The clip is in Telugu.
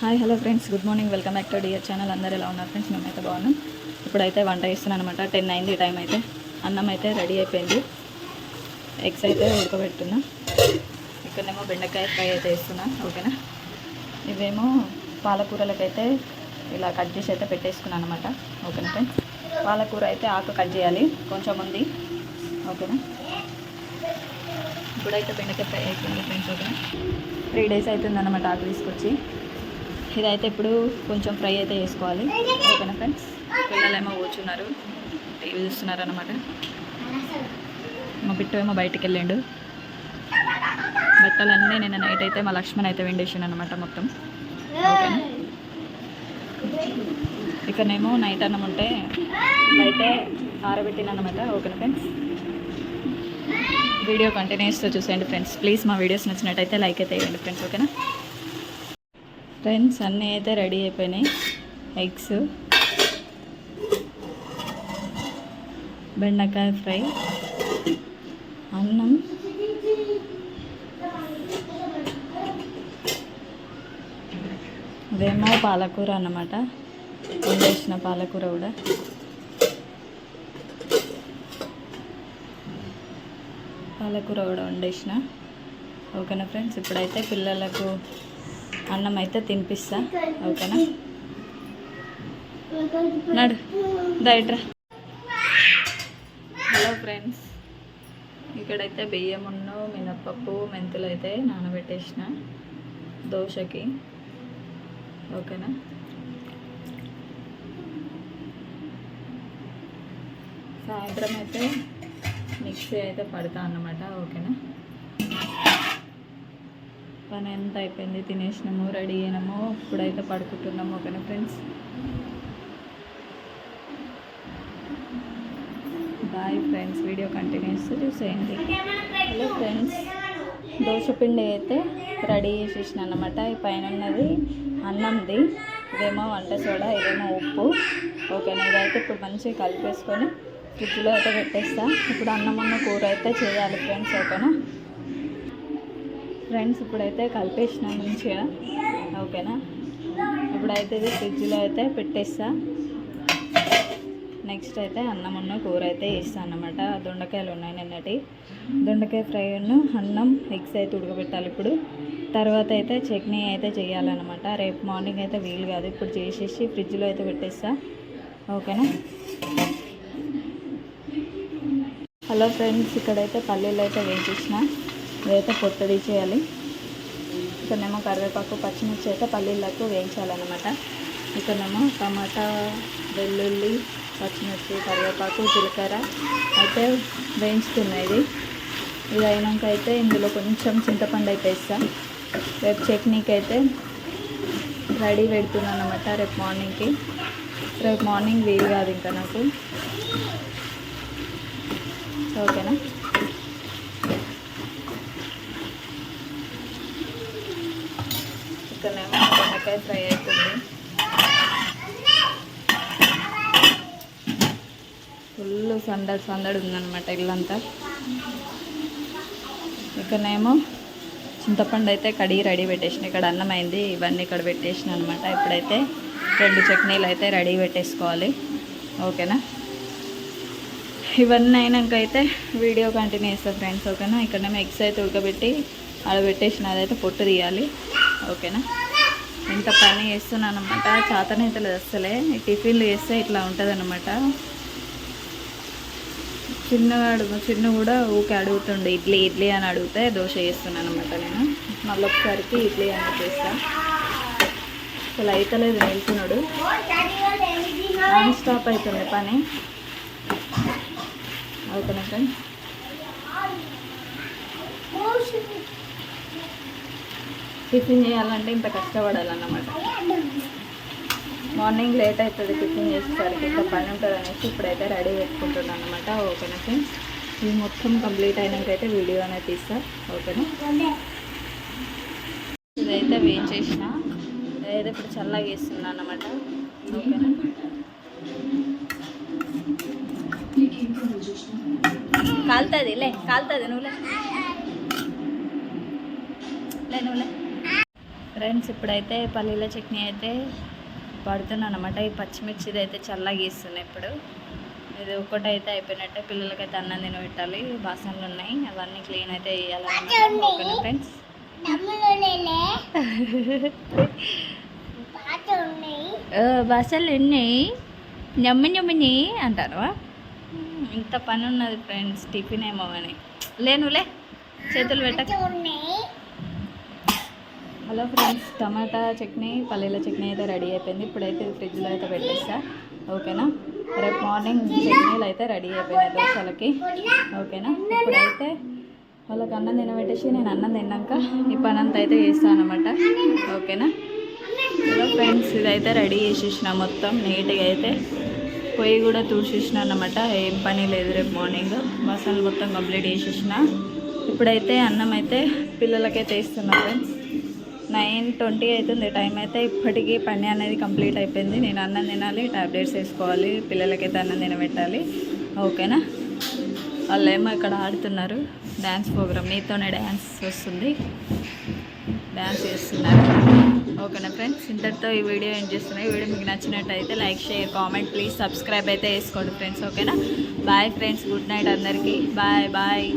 Hi hello friends. Good morning. Welcome back to dear channel అందరు ఎలా ఉన్నారు ఫ్రెండ్స్? మేమైతే బాగున్నాం. ఇప్పుడైతే వంట చేస్తున్నాను అనమాట టెన్ అయింది టైం అయితే. అన్నం అయితే రెడీ అయిపోయింది. ఎగ్స్ అయితే ఉడకబెట్టున్నా ఇక్కడనేమో బెండకాయ ఫ్రై అయితే వేస్తున్నా ఓకేనా? ఇవేమో పాలకూరలకైతే ఇలా కట్ చేసి అయితే పెట్టేసుకున్నాను అనమాట ఓకేనా ఫ్రెండ్స్? పాలకూర అయితే ఆకు కట్ చేయాలి కొంచెం ఉంది ఓకేనా? ఇప్పుడైతే బెండకాయ ఫ్రై అయిపోయింది ఫ్రెండ్స్ ఓకేనా? త్రీ డేస్ అవుతుంది అనమాట ఆకు తీసుకొచ్చి. ఇదైతే ఇప్పుడు కొంచెం ఫ్రై అయితే చేసుకోవాలి. ఓకేనా ఫ్రెండ్స్? పిల్లలేమో కూర్చున్నారు. టీవీ చూస్తున్నారు అనమాట మా బిట్టు ఏమో బయటికి వెళ్ళిండు. బట్టలన్నీ నిన్న నైట్ అయితే మా లక్ష్మణ్ అయితే వెండేసాను అనమాట మొత్తం. ఓకేనా? ఇక్కడనేమో నైట్ అన్నం ఉంటే అయితే ఆరబెట్టిన అనమాట ఓకేనా ఫ్రెండ్స్? వీడియో కంటిన్యూస్తో చూసేయండి ఫ్రెండ్స్. ప్లీజ్ మా వీడియోస్ నచ్చినట్టయితే లైక్ అయితే వేయండి ఫ్రెండ్స్. ఓకేనా? ఫ్రెండ్స్ అన్నీ అయితే రెడీ అయిపోయినాయి. ఎగ్స్ బెండకాయ ఫ్రై అన్నం ఇదేమో పాలకూర అన్నమాట. వండేసిన పాలకూర కూడా. పాలకూర కూడా వండేసిన. ఓకేనా ఫ్రెండ్స్? ఇప్పుడైతే పిల్లలకు అన్నం అయితే తినిపిస్తా. ఓకేనా? నడు. దయట్రా హలో ఫ్రెండ్స్ ఇక్కడైతే బియ్యం ఉన్న మినప్పప్పు మెంతులు అయితే నానబెట్టేసిన దోశకి. ఓకేనా? సాయంత్రం అయితే మిక్సీ అయితే పడతా అన్నమాట ఓకేనా? పని ఎంత అయిపోయింది? తినేసినాము రెడీ అయినాము ఇప్పుడైతే పడుకుంటున్నాము ఓకేనా friends? Bye friends video continues చూసేయండి. హలో ఫ్రెండ్స్ దోశ పిండి అయితే రెడీ చేసేసిన అనమాట ఈ పైన ఉన్నది అన్నంది ఇదేమో వంట సోడా ఇదేమో ఉప్పు. ఓకేనా ఇదైతే ఇప్పుడు మంచిగా కలిపేసుకొని ఫ్రిడ్జ్లో అయితే పెట్టేస్తా. ఇప్పుడు అన్నం అన్న కూర అయితే చేయాలి ఫ్రెండ్స్ ఓకేనా? ఫ్రెండ్స్ ఇప్పుడైతే కలిపేసిన మంచిగా. ఓకేనా? ఇప్పుడైతే ఇది ఫ్రిడ్జ్లో అయితే పెట్టేస్తా. నెక్స్ట్ అయితే అన్నం ఉన్న కూర అయితే వేస్తాను అనమాట దొండకాయలు ఉన్నాయి నిన్నటి. దొండకాయ ఫ్రై ఉన్న అన్నం ఎగ్స్ అయితే ఉడకబెట్టాలి ఇప్పుడు. తర్వాత అయితే చట్నీ అయితే చేయాలన్నమాట. రేపు మార్నింగ్ అయితే వీలు కాదు. ఇప్పుడు చేసేసి ఫ్రిడ్జ్లో అయితే పెట్టేస్తా. ఓకేనా? హలో ఫ్రెండ్స్ ఇక్కడైతే పల్లీలు అయితే వేసేసిన. ఇదైతే పొట్టడి చేయాలి. ఇక్కడనేమో కరివేపాకు పచ్చిమిర్చి అయితే పల్లీలకు వేయించాలన్నమాట. ఇక్కడనేమో టమాటా వెల్లుల్లి పచ్చిమిర్చి కరివేపాకు జీలకర్ర అయితే వేయించుతున్నాయి ఇది అయినాక అయితే ఇందులో కొంచెం చింతపండు అయితే ఇస్తాను రేపు చట్నీకి అయితే రెడీ పెడుతున్నాను అనమాట రేపు మార్నింగ్కి. రేపు మార్నింగ్ వీలు కాదు ఇంకా నాకు. ఓకేనా? ఇక్కడనేమో బెండకాయ ఫ్రై అవుతుంది ఫుల్ సందడి సందడి ఉందన్నమాట ఇల్లంతా. ఇక్కడనేమో చింతపండు అయితే కడిగి రెడీ పెట్టేసిన. ఇక్కడ అన్నం అయింది ఇవన్నీ ఇక్కడ పెట్టేసిన అనమాట ఇప్పుడైతే రెండు చట్నీలు అయితే రెడీ పెట్టేసుకోవాలి. ఓకేనా? ఇవన్నీ అయినాక అయితే వీడియో కంటిన్యూ చేస్తాను ఫ్రెండ్స్ ఓకేనా? ఇక్కడనేమో ఎగ్స్ అయితే ఉడకబెట్టి అక్కడ పెట్టేసిన అదైతే పొట్టు తీయాలి. ఓకేనా? ఇంత పని చేస్తున్నాను అనమాట చేతనైతే లేదు అసలే టిఫిన్లు చేస్తే ఇట్లా ఉంటుంది అనమాట చిన్నవాడు చిన్న కూడా ఊకే అడుగుతుండే ఇడ్లీ ఇడ్లీ అని అడిగితే దోశ చేస్తున్నాను అనమాట నేను. మళ్ళీ ఒకసారికి ఇడ్లీ అని చేస్తా. అసలు అయితలేదు నిల్చున్నాడు నాన్ స్టాప్ అవుతుంది పని. అవుతున్నా ఫ్రెండ్స్ టిఫిన్ చేయాలంటే ఇంత కష్టపడాలన్నమాట. మార్నింగ్ లేట్ అవుతుంది టిఫిన్ చేసేసరికి ఇంకా పని ఉంటుంది అనేసి ఇప్పుడైతే రెడీ పెట్టుకుంటున్నాను అనమాట ఓకేనా ఫ్రెండ్స్? ఇది మొత్తం కంప్లీట్ అయినాకైతే వీడియో అనేది తీస్తా. ఓకేనా? ఇదైతే వేయించేసిన ఇదైతే ఇప్పుడు చల్లగా వేస్తున్నాను అనమాట ఓకేనా? కాలుతుంది లే కాలుతుంది నువ్వులే లే నువ్వులే ఫ్రెండ్స్ ఇప్పుడైతే పల్లీల చట్నీ అయితే పడుతున్నాను అనమాట ఈ పచ్చిమిర్చిది అయితే చల్లగా ఇస్తున్నాయి ఇప్పుడు. ఇది ఒకటి అయితే అయిపోయినట్టే పిల్లలకైతే అన్నం తిని పెట్టాలి. బాసనలు ఉన్నాయి. అవన్నీ క్లీన్ అయితే చేయాలన్నమాట ఓకేనా ఫ్రెండ్స్. బాసలు ఉన్నాయి నమ్మి నమ్మిని అంటారు? ఇంత పని ఉన్నది ఫ్రెండ్స్ టిఫిన్ ఏమో అని. లేనులే చేతులు పెట్టక. హలో ఫ్రెండ్స్ టమాటా చట్నీ పల్లీల చట్నీ అయితే రెడీ అయిపోయింది. ఇప్పుడైతే ఫ్రిడ్జ్లో అయితే పెట్టేస్తా. ఓకేనా? రేపు మార్నింగ్ చట్నీలు అయితే రెడీ అయిపోయినాయి దోశలకి. ఓకేనా? ఇప్పుడైతే వాళ్ళకి అన్నం తినబెట్టేసి నేను అన్నం తిన్నాక ఈ పని అంతా అయితే చేస్తాను అనమాట ఓకేనా? హలో ఫ్రెండ్స్ ఇదైతే రెడీ చేసేసిన మొత్తం. నీట్గా అయితే పొయ్యి కూడా తూసేసిన అనమాట ఏం పని లేదు రేపు మార్నింగ్. మసాలా మొత్తం కంప్లీట్ చేసేసిన. ఇప్పుడైతే అన్నం అయితే పిల్లలకైతే ఇస్తున్నా ఫ్రెండ్స్. నైన్ ట్వంటీ అవుతుంది టైం అయితే ఇప్పటికీ పని అనేది కంప్లీట్ అయిపోయింది. నేను అన్నం తినాలి టాబ్లెట్స్ వేసుకోవాలి పిల్లలకైతే అన్నం తినబెట్టాలి. ఓకేనా? వాళ్ళు ఏమో ఇక్కడ ఆడుతున్నారు. డ్యాన్స్ ప్రోగ్రామ్ మీతోనే డ్యాన్స్ వస్తుంది. డ్యాన్స్ చేస్తున్నారు. ఓకేనా ఫ్రెండ్స్? ఇంతటితో ఈ వీడియో ఏం చేస్తున్నాయి ఈ వీడియో మీకు నచ్చినట్టయితే like share comment please subscribe అయితే వేసుకోండి ఫ్రెండ్స్. ఓకేనా? బాయ్ ఫ్రెండ్స్ గుడ్ నైట్ అందరికీ. Bye bye.